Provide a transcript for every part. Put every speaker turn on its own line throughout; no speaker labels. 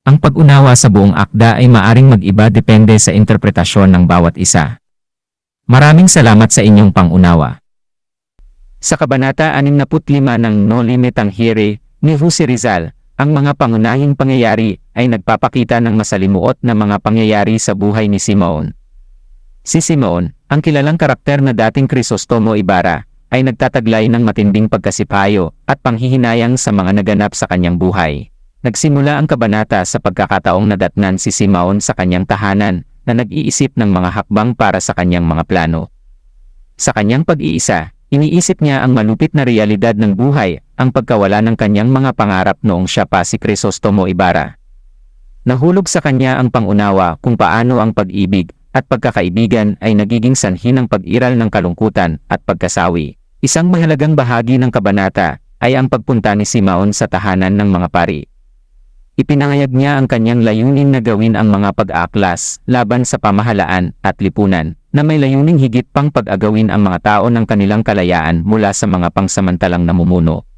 Ang pag-unawa sa buong akda ay maaring mag-iba depende sa interpretasyon ng bawat isa. Maraming salamat sa inyong pangunawa. Sa Kabanata 65 ng No Limit ang Hire ni Jose Rizal, ang mga pangunahing pangyayari ay nagpapakita ng masalimuot na mga pangyayari sa buhay ni Simeon. Si Simeon, ang kilalang karakter na dating Crisostomo Ibarra, ay nagtataglay ng matinding pagkasipayo at panghihinayang sa mga naganap sa kanyang buhay. Nagsimula ang kabanata sa pagkakataong nadatnan si Simeon sa kanyang tahanan na nag-iisip ng mga hakbang para sa kanyang mga plano. Sa kanyang pag-iisa, iniisip niya ang malupit na realidad ng buhay, ang pagkawala ng kanyang mga pangarap noong siya pa si Crisostomo Ibarra. Nahulog sa kanya ang pangunawa kung paano ang pag-ibig at pagkakaibigan ay nagiging sanhi ng pag-iral ng kalungkutan at pagkasawi. Isang mahalagang bahagi ng kabanata ay ang pagpunta ni Simeon sa tahanan ng mga pari. Ipinangayag niya ang kanyang layunin na gawin ang mga pag-aaklas laban sa pamahalaan at lipunan na may layuning higit pang pag-agawin ang mga tao ng kanilang kalayaan mula sa mga pangsamantalang namumuno.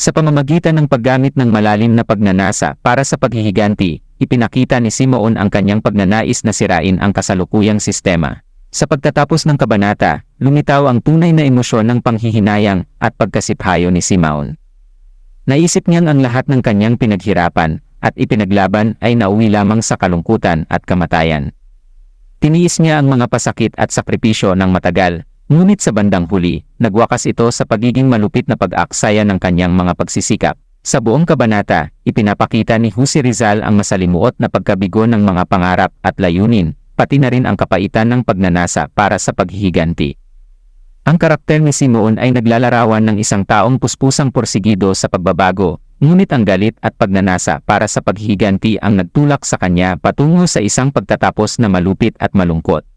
Sa pamamagitan ng paggamit ng malalim na pagnanasa para sa paghihiganti, ipinakita ni Simeon ang kanyang pagnanais na sirain ang kasalukuyang sistema. Sa pagtatapos ng kabanata, lumitaw ang tunay na emosyon ng panghihinayang at pagkasiphayo ni Simeon. Naisip niyang ang lahat ng kanyang pinaghirapan at ipinaglaban ay nauwi lamang sa kalungkutan at kamatayan. Tiniis niya ang mga pasakit at sakripisyo ng matagal, ngunit sa bandang huli, nagwakas ito sa pagiging malupit na pag-aksaya ng kanyang mga pagsisikap. Sa buong kabanata, ipinapakita ni Jose Rizal ang masalimuot na pagkabigo ng mga pangarap at layunin, pati na rin ang kapaitan ng pagnanasa para sa paghihiganti. Ang karakter ni Simeon ay naglalarawan ng isang taong puspusang porsigido sa pagbabago, ngunit ang galit at pagnanasa para sa paghihiganti ang nagtulak sa kanya patungo sa isang pagtatapos na malupit at malungkot.